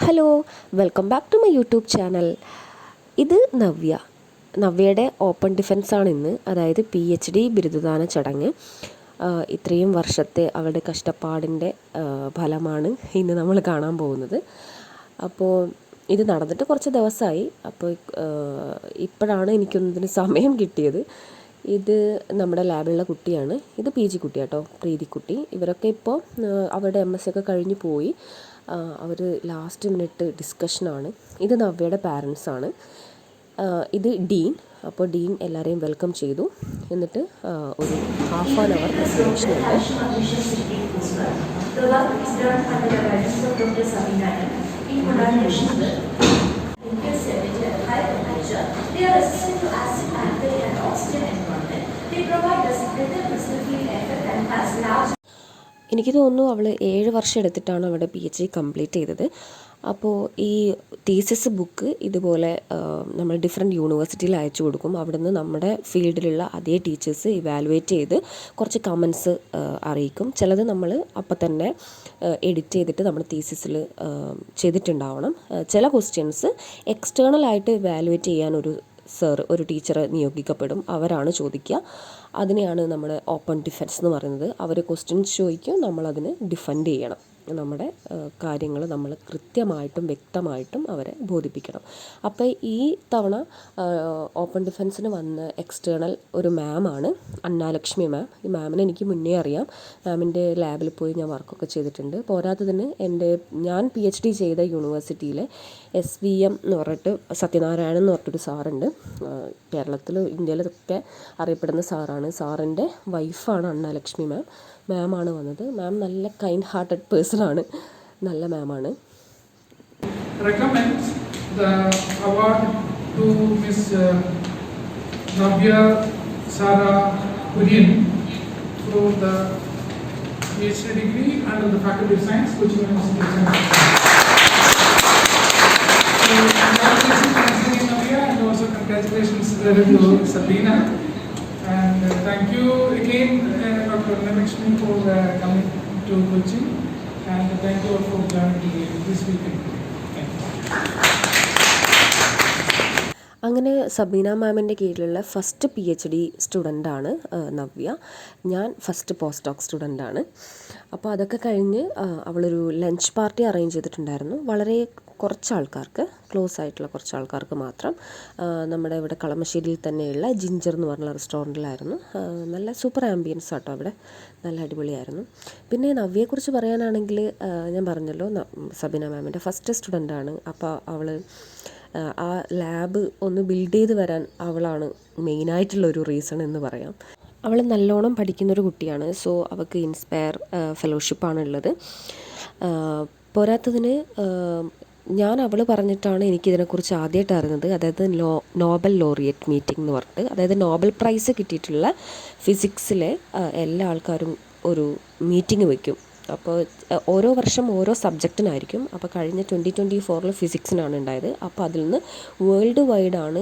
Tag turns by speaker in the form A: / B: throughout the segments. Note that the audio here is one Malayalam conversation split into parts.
A: Hello welcome back to my YouTube channel. ഇത് നവ്യ. നവ്യയുടെ ഓപ്പൺ ഡിഫൻസ് ആണ് ഇന്ന് അതായത് പി എച്ച് ഡി ബിരുദദാന ചടങ്ങ്. ഇത്രയും വർഷത്തെ അവളുടെ കഷ്ടപ്പാടിന്റെ ഫലമാണ് ഇന്ന് നമ്മൾ കാണാൻ പോകുന്നത്. അപ്പോൾ ഇത് നടന്നിട്ട് കുറച്ച് ദിവസമായി. അപ്പോൾ ഇപ്പോഴാണ് എനിക്കൊന്നതിന് സമയം കിട്ടിയത്. ഇത് നമ്മുടെ ലാബിലുള്ള കുട്ടിയാണ്. ഇത് പി ജി കുട്ടിയാട്ടോ പ്രീതിക്കുട്ടി. ഇവരൊക്കെ ഇപ്പോൾ അവരുടെ എം എസ് ഒക്കെ കഴിഞ്ഞു പോയി. അവർ ലാസ്റ്റ് മിനിറ്റ് ഡിസ്കഷനാണ് ഇത് നവ്യയുടെ പാരൻസാണ് ഇത് ഡീൻ. അപ്പോൾ ഡീൻ എല്ലാവരെയും വെൽക്കം ചെയ്തു. എന്നിട്ട് ഒരു ഹാഫ് ആൻ അവർ പ്രസന്റേഷൻ ഉണ്ട്. എനിക്ക് തോന്നുന്നു അവൾ ഏഴ് വർഷം എടുത്തിട്ടാണ് അവളുടെ പി എച്ച് ഡി കംപ്ലീറ്റ് ചെയ്തത്. അപ്പോൾ ഈ തീസിസ് ബുക്ക് ഇതുപോലെ നമ്മൾ ഡിഫറെന്റ് യൂണിവേഴ്സിറ്റിയിൽ അയച്ചു കൊടുക്കും. അവിടുന്ന് നമ്മുടെ ഫീൽഡിലുള്ള അതേ ടീച്ചേഴ്സ് ഇവാലുവേറ്റ് ചെയ്ത് കുറച്ച് കമൻസ് അറിയിക്കും. ചിലത് നമ്മൾ അപ്പം തന്നെ എഡിറ്റ് ചെയ്തിട്ട് നമ്മുടെ തീസിസിൽ ചെയ്തിട്ടുണ്ടാവണം. ചില ക്വസ്റ്റ്യൻസ് എക്സ്റ്റേണൽ ആയിട്ട് ഇവാലുവേറ്റ് ചെയ്യാൻ ഒരു സർ ഒരു ടീച്ചറെ നിയോഗിക്കപ്പെടും. അവരാണ് ചോദിക്കുക. അതിനെയാണ് നമ്മൾ ഓപ്പൺ ഡിഫൻസ് എന്ന് പറയുന്നത്. അവർ ക്വസ്റ്റ്യൻസ് ചോദിക്കും. നമ്മളതിന് ഡിഫെൻഡ് ചെയ്യണം. നമ്മുടെ കാര്യങ്ങൾ നമ്മൾ കൃത്യമായിട്ടും വ്യക്തമായിട്ടും അവരെ ബോധിപ്പിക്കണം. അപ്പോൾ ഈ തവണ ഓപ്പൺ ഡിഫെൻസിന് വന്ന എക്സ്റ്റേണൽ ഒരു മാമാണ് അന്നാലക്ഷ്മി മാം. ഈ മാമിനെ എനിക്ക് മുന്നേ അറിയാം. മാമിന്റെ ലാബിൽ പോയി ഞാൻ വർക്കൊക്കെ ചെയ്തിട്ടുണ്ട്. പോരാത്തതിന് എന്റെ ഞാൻ പി എച്ച് ഡി ചെയ്ത യൂണിവേഴ്സിറ്റിയിലെ എസ് വി എം എന്ന് പറഞ്ഞിട്ട് സത്യനാരായണൻ എന്ന് പറഞ്ഞിട്ടൊരു സാറുണ്ട്. കേരളത്തിൽ ഇന്ത്യയിലൊക്കെ അറിയപ്പെടുന്ന സാറാണ്. സാറിന്റെ വൈഫാണ് അന്നാലക്ഷ്മി മാം. മാമാണ് വന്നത്. മാം നല്ല കൈൻഡ് ഹാർട്ടഡ് പേഴ്സൺ ആണ് നല്ല മാമാണ്
B: recommend the award to Miss uh, Navya Sara Kurian for the PhD degree under the Faculty of Science, Cochin University. So, congratulations once again, Navya, and also congratulations uh, to Sabina. And uh, thank you again, uh, Dr. Navakshmi, for uh, coming to Cochin. And thank you all for joining this weekend.
A: അങ്ങനെ സബീന മാമിന്റെ കീഴിലുള്ള ഫസ്റ്റ് പി എച്ച് ഡി സ്റ്റുഡന്റാണ് നവ്യ. ഞാൻ ഫസ്റ്റ് പോസ്റ്റ് ഡോക് സ്റ്റുഡന്റാണ് അപ്പോൾ അതൊക്കെ കഴിഞ്ഞ് അവളൊരു ലഞ്ച് പാർട്ടി അറേഞ്ച് ചെയ്തിട്ടുണ്ടായിരുന്നു. വളരെ കുറച്ച് ആൾക്കാർക്ക് ക്ലോസ് ആയിട്ടുള്ള കുറച്ച് ആൾക്കാർക്ക് മാത്രം നമ്മുടെ ഇവിടെ കളമശ്ശേരിയിൽ തന്നെയുള്ള ജിഞ്ചർ എന്ന് പറഞ്ഞ റെസ്റ്റോറന്റിലായിരുന്നു. നല്ല സൂപ്പർ ആംബിയൻസ് ആട്ടോ അവിടെ. നല്ല അടിപൊളിയായിരുന്നു. പിന്നെ നവ്യയെക്കുറിച്ച് പറയാനാണെങ്കിൽ ഞാൻ പറഞ്ഞല്ലോ സബിന മാമിന്റെ ഫസ്റ്റ് സ്റ്റുഡന്റാണ് അപ്പോൾ അവൾ ആ ലാബ് ഒന്ന് ബിൽഡ് ചെയ്ത് വരാൻ അവളാണ് മെയിനായിട്ടുള്ള ഒരു റീസൺ എന്ന് പറയാം. അവൾ നല്ലോണം പഠിക്കുന്നൊരു കുട്ടിയാണ്. സോ അവൾക്ക് ഇൻസ്പയർ ഫെലോഷിപ്പാണുള്ളത് പോരാത്തതിന് ഞാൻ അവൾ പറഞ്ഞിട്ടാണ് എനിക്കിതിനെക്കുറിച്ച് ആദ്യമായിട്ട് അറിയുന്നത്. അതായത് ലോ നോബൽ ലോറിയറ്റ് മീറ്റിംഗ് എന്ന് പറഞ്ഞിട്ട്. അതായത് നോബൽ പ്രൈസ് കിട്ടിയിട്ടുള്ള ഫിസിക്സിലെ എല്ലാ ആൾക്കാരും ഒരു മീറ്റിംഗ് വയ്ക്കും അപ്പോൾ ഓരോ വർഷം ഓരോ സബ്ജക്റ്റിനായിരിക്കും. അപ്പോൾ കഴിഞ്ഞ ട്വന്റി ട്വന്റി ഫോറിൽ ഫിസിക്സിനാണ് ഉണ്ടായത്. അപ്പോൾ അതിൽ നിന്ന് വേൾഡ് വൈഡാണ്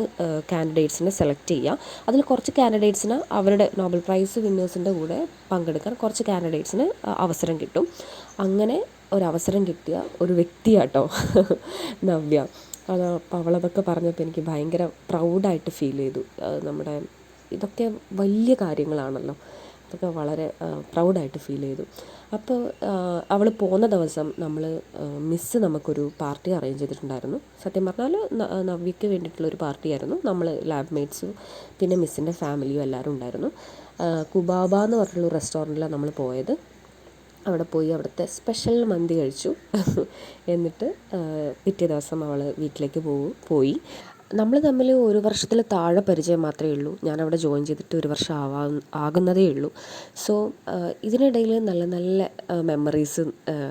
A: കാൻഡിഡേറ്റ്സിനെ സെലക്ട് ചെയ്യുക. അതിൽ കുറച്ച് കാൻഡിഡേറ്റ്സിന് അവരുടെ നോബൽ പ്രൈസ് വിന്നേഴ്സിന്റെ കൂടെ പങ്കെടുക്കാൻ കുറച്ച് കാൻഡിഡേറ്റ്സിന് അവസരം കിട്ടും. അങ്ങനെ ഒരവസരം കിട്ടിയ ഒരു വ്യക്തിയാട്ടോ നവ്യ. അത് അപ്പം അവളതൊക്കെ പറഞ്ഞപ്പോൾ എനിക്ക് ഭയങ്കര പ്രൗഡായിട്ട് ഫീൽ ചെയ്തു. നമ്മുടെ ഇതൊക്കെ വലിയ കാര്യങ്ങളാണല്ലോ. അതൊക്കെ വളരെ പ്രൗഡായിട്ട് ഫീൽ ചെയ്തു. അപ്പോൾ അവൾ പോകുന്ന ദിവസം നമ്മൾ മിസ്സ് നമുക്കൊരു പാർട്ടി അറേഞ്ച് ചെയ്തിട്ടുണ്ടായിരുന്നു. സത്യം പറഞ്ഞാൽ നവ്യയ്ക്ക് വേണ്ടിയിട്ടുള്ളൊരു പാർട്ടിയായിരുന്നു. നമ്മൾ ലാബ് മേറ്റ്സും പിന്നെ മിസ്സിന്റെ ഫാമിലിയും എല്ലാവരും ഉണ്ടായിരുന്നു. കുബാബ എന്ന് പറഞ്ഞിട്ടുള്ള റെസ്റ്റോറന്റിലാണ് നമ്മൾ പോയത്. അവിടെ പോയി അവിടുത്തെ സ്പെഷ്യൽ മന്തി കഴിച്ചു. എന്നിട്ട് പിറ്റേ ദിവസം അവൾ വീട്ടിലേക്ക് പോകും പോയി. നമ്മൾ തമ്മിൽ ഒരു വർഷത്തിൽ താഴെ പരിചയം മാത്രമേ ഉള്ളൂ. ഞാനവിടെ ജോയിൻ ചെയ്തിട്ട് ഒരു വർഷം ആവാ ആകുന്നതേ ഉള്ളൂ. സോ ഇതിനിടയിൽ നല്ല നല്ല മെമ്മറീസ്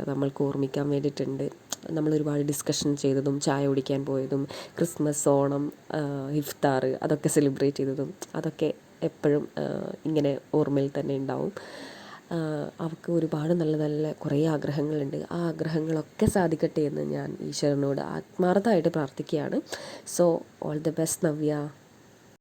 A: നമ്മൾക്ക് ഓർമ്മിക്കാൻ വേണ്ടിയിട്ടുണ്ട്. നമ്മൾ ഒരുപാട് ഡിസ്കഷൻ ചെയ്തതും ചായ കുടിക്കാൻ പോയതും ക്രിസ്മസ് ഓണം ഇഫ്താർ അതൊക്കെ സെലിബ്രേറ്റ് ചെയ്തതും അതൊക്കെ എപ്പോഴും ഇങ്ങനെ ഓർമ്മയിൽ തന്നെ ഉണ്ടാവും. അവൾക്ക് ഒരുപാട് നല്ല നല്ല കുറേ ആഗ്രഹങ്ങളുണ്ട്. ആ ആഗ്രഹങ്ങളൊക്കെ സാധിക്കട്ടെ എന്ന് ഞാൻ ഈശ്വരനോട് ആത്മാർത്ഥമായിട്ട് പ്രാർത്ഥിക്കുകയാണ്. So all the best Navya.